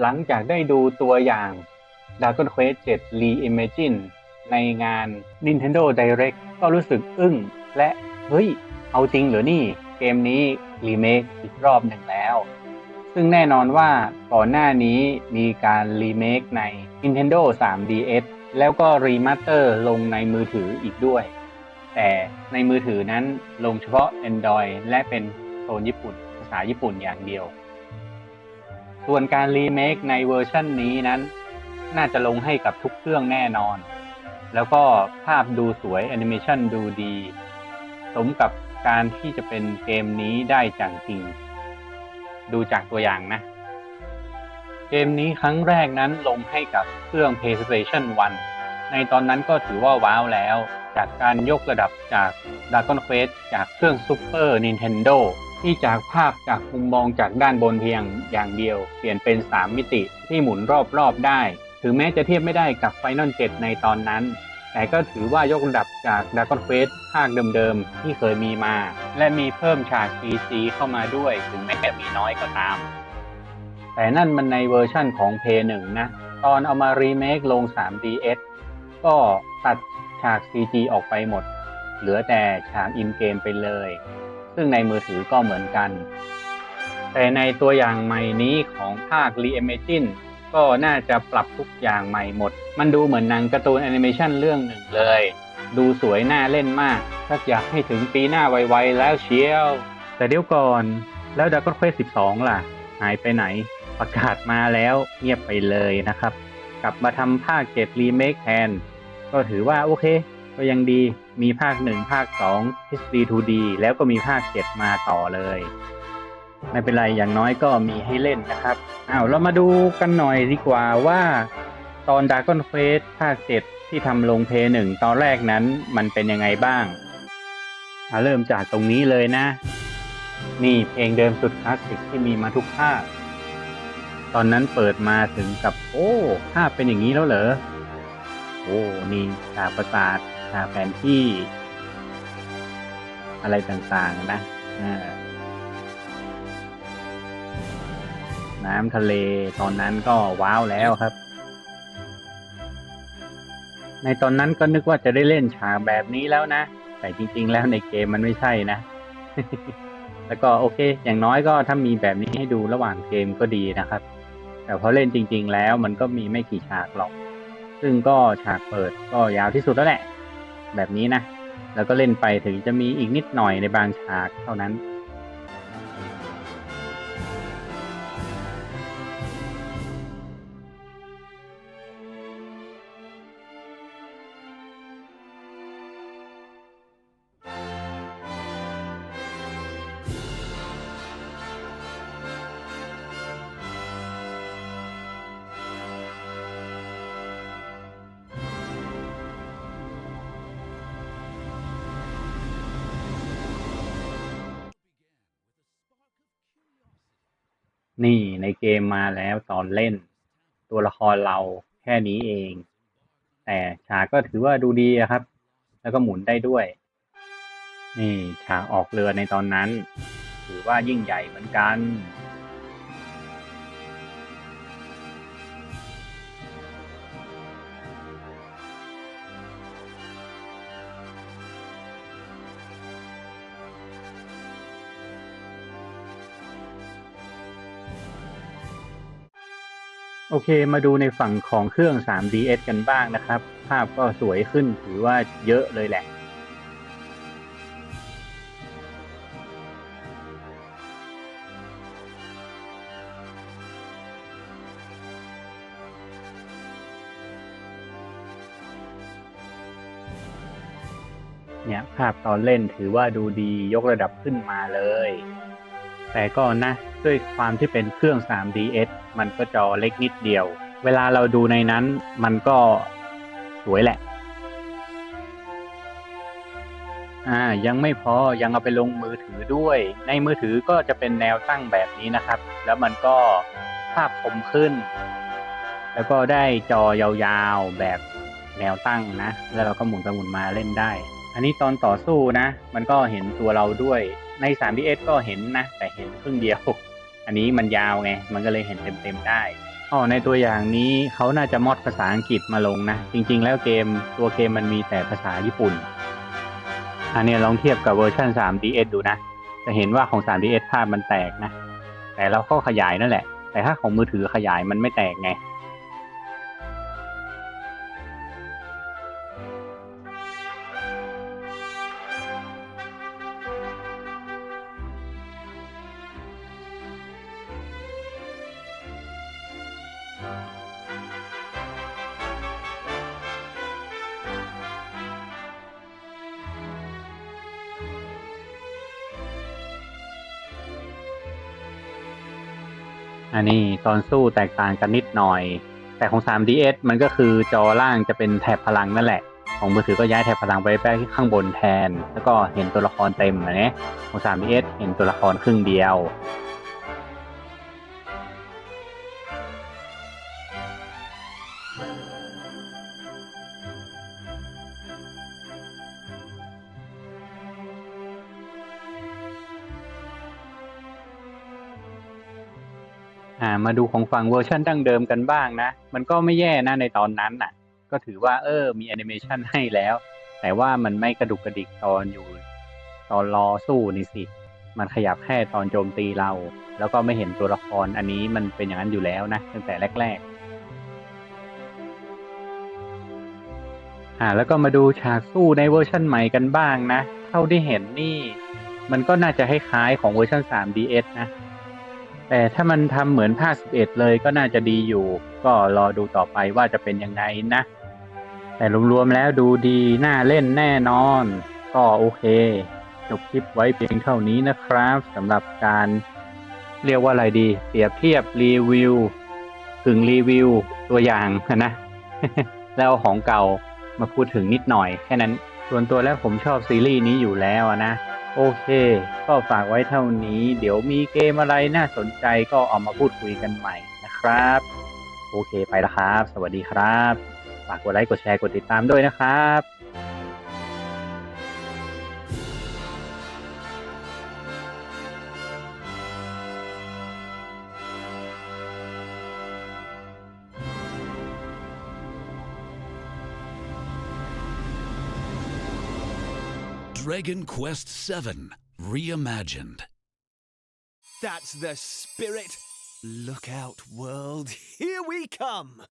หลังจากได้ดูตัวอย่าง Dragon Quest 7 Reimagine ในงาน Nintendo Direct ก็รู้สึกอึ้ง และ เฮ้ย เอาจริงเหรอนี่ เกมนี้รีเมคอีกรอบหนึ่งแล้ว ซึ่งแน่นอนว่าก่อนหน้านี้มีการรีเมคใน Nintendo 3DS แล้วก็รีมาสเตอร์ลงในมือถืออีกด้วย แต่ในมือถือนั้นลงเฉพาะ Android และเป็นโซนญี่ปุ่น ภาษาญี่ปุ่นอย่างเดียว ส่วนการรีเมคในเวอร์ชันนี้นั้น น่าจะลงให้กับทุกเครื่องแน่นอน แล้วก็ภาพดูสวยแอนิเมชันดูดี สมกับการที่จะเป็นเกมนี้ได้จังจริง ดูจากตัวอย่างนะ เกมนี้ครั้งแรกนั้นลงให้กับเครื่อง PlayStation 1 ในตอนนั้นก็ถือว่าว้าวแล้ว จากการยกระดับจาก Dragon Quest จากเครื่อง Super Nintendo ที่จากภาพจากมุมมองจากด้านบนเพียงอย่างเดียว เปลี่ยนเป็น 3 มิติที่หมุนรอบๆได้ ถึงแม้จะเทียบไม่ได้กับ Final 7ในตอนนั้น แต่ก็ถือว่ายกระดับจาก Dragon Quest ภาคเดิมๆ ที่เคยมีมา และมีเพิ่มฉาก CG เข้ามาด้วย ถึงแม้จะมีน้อยก็ตาม แต่นั่นมันในเวอร์ชั่นของ p 1นะ ตอนเอามารีเมคลง 3DS ก็ตัดฉาก CG ออกไปหมด เหลือแต่ฉากอินเกมไปเลย ซึ่งในมือถือก็เหมือนกัน แต่ในตัวอย่างใหม่นี้ของภาค Reimagine ก็น่าจะปรับทุกอย่างใหม่หมด มันดูเหมือนหนังการ์ตูนแอนิเมชันเรื่องหนึ่งเลย ดูสวยน่าเล่นมาก ถ้าอยากให้ถึงปีหน้าไวๆแล้วเชียว แต่เดี๋ยวก่อน แล้ว Dragon Quest 12 ล่ะ หายไปไหน ประกาศมาแล้วเงียบไปเลยนะครับ กลับมาทำภาค7รีเมคแทน ก็ถือว่าโอเค ก็ยังดีมีภาค1ภาค2 HD 2D แล้วก็มีภาค7มาต่อเลย ไม่เป็นไรอย่างน้อยก็มีให้เล่นนะครับอ้าวเรามาดูกันหน่อยดีกว่าว่าตอน Dragon Quest ภาค7ที่ทำลงเพย์หนึ่งตอนแรกนั้นมันเป็นยังไงบ้างาเริ่มจากตรงนี้เลยนะ นี่เพลงเดิมสุดคลาสสิกที่มีมาทุกภาค ตอนนั้นเปิดมาถึงกับ โอ้ภาพเป็นอย่างนี้แล้วเหรอ โอ้ นี่ฉากประสาท ฉากแผนที่ อะไรต่างๆนะน้ำทะเลตอนนั้นก็ว้าวแล้วครับ ในตอนนั้นก็นึกว่าจะได้เล่นฉากแบบนี้แล้วนะ แต่จริง ๆ แล้วในเกมมันไม่ใช่นะ แล้วก็โอเค อย่างน้อยก็ถ้ามีแบบนี้ให้ดูระหว่างเกมก็ดีนะครับ แต่พอเล่นจริง ๆ แล้วมันก็มีไม่กี่ฉากหรอก ซึ่งก็ฉากเปิดก็ยาวที่สุดแล้วแหละ แบบนี้นะ แล้วก็เล่นไปถึงจะมีอีกนิดหน่อยในบางฉากเท่านั้น นี่ในเกมมาแล้วตอนเล่น ตัวละครเราแค่นี้เอง แต่ฉากก็ถือว่าดูดีครับ แล้วก็หมุนได้ด้วย นี่ฉากออกเรือในตอนนั้น ถือว่ายิ่งใหญ่เหมือนกัน โอเค มาดูในฝั่งของเครื่อง 3DS กันบ้างนะครับ ภาพก็สวยขึ้นถือว่าเยอะเลยแหละ เนี่ย ภาพตอนเล่นถือว่าดูดียกระดับขึ้นมาเลย แต่ก็นะด้วยความที่เป็นเครื่อง 3DS มันก็จอเล็กนิดเดียว เวลาเราดูในนั้นมันก็สวยแหละ อ่า ยังไม่พอ ยังเอาไปลงมือถือด้วย ในมือถือก็จะเป็นแนวตั้งแบบนี้นะครับ แล้วมันก็ภาพคมขึ้น แล้วก็ได้จอยาวๆแบบแนวตั้งนะ แล้วเราก็หมุนไปหมุนมาเล่นได้ อันนี้ตอนต่อสู้นะ มันก็เห็นตัวเราด้วย ใน 3DS ก็เห็นนะ แต่เห็นครึ่งเดียว อันนี้มันยาวไง มันก็เลยเห็นเต็มๆได้อ๋อในตัวอย่างนี้เขาน่าจะมอดภาษาอังกฤษมาลงนะ จริง ๆ แล้วเกมตัวเกมมันมีแต่ภาษาญี่ปุ่น อันนี้ลองเทียบกับเวอร์ชัน 3DS ดูนะ จะเห็นว่าของ 3DS ภาพมันแตกนะ แต่เราก็ขยายนั่นแหละ แต่ถ้าของมือถือขยายมันไม่แตกไง อันนี้ตอนสู้แตกต่างกันนิดหน่อย แต่ของ 3DS มันก็คือจอล่างจะเป็นแถบพลังนั่นแหละ ของมือถือก็ย้ายแถบพลังไปแปะที่ข้างบนแทน แล้วก็เห็นตัวละครเต็มนะเนี่ยของ 3DS เห็นตัวละครครึ่งเดียว อ่ามาดูของฝั่งเวอร์ชันดั้งเดิมกันบ้างนะ มันก็ไม่แย่นะในตอนนั้นน่ะ ก็ถือว่าเออมีแอนิเมชันให้แล้ว แต่ว่ามันไม่กระดุกกระดิกตอนอยู่ ตอนรอสู้นี่สิ มันขยับแค่ตอนโจมตีเรา แล้วก็ไม่เห็นตัวละครอันนี้มันเป็นอย่างนั้นอยู่แล้วนะตั้งแต่แรก ๆ อ่าแล้วก็มาดูฉากสู้ในเวอร์ชันใหม่กันบ้างนะ เท่าที่เห็นนี่ มันก็น่าจะคล้ายๆของเวอร์ชัน 3DS นะ แต่ถ้ามันทำเหมือนภาค 11 เลยก็น่าจะดีอยู่ ก็รอดูต่อไปว่าจะเป็นยังไงนะ แต่รวมๆแล้วดูดีน่าเล่นแน่นอน ก็โอเค จบคลิปไว้เพียงเท่านี้นะครับสำหรับการเรียกว่าอะไรดี เปรียบเทียบรีวิวกึ่งรีวิวตัวอย่างนะ แล้วของเก่ามาพูดถึงนิดหน่อยแค่นั้น ส่วนตัวแล้วผมชอบซีรีส์นี้อยู่แล้วนะ โอเค ก็ฝากไว้เท่านี้ เดี๋ยวมีเกมอะไรน่าสนใจก็เอามาพูดคุยกันใหม่นะครับ โอเคไปแล้วครับ สวัสดีครับ ฝากกดไลค์ กดแชร์ กดติดตามด้วยนะครับ Dragon Quest VII Reimagined. That's the spirit. Look out, world. Here we come.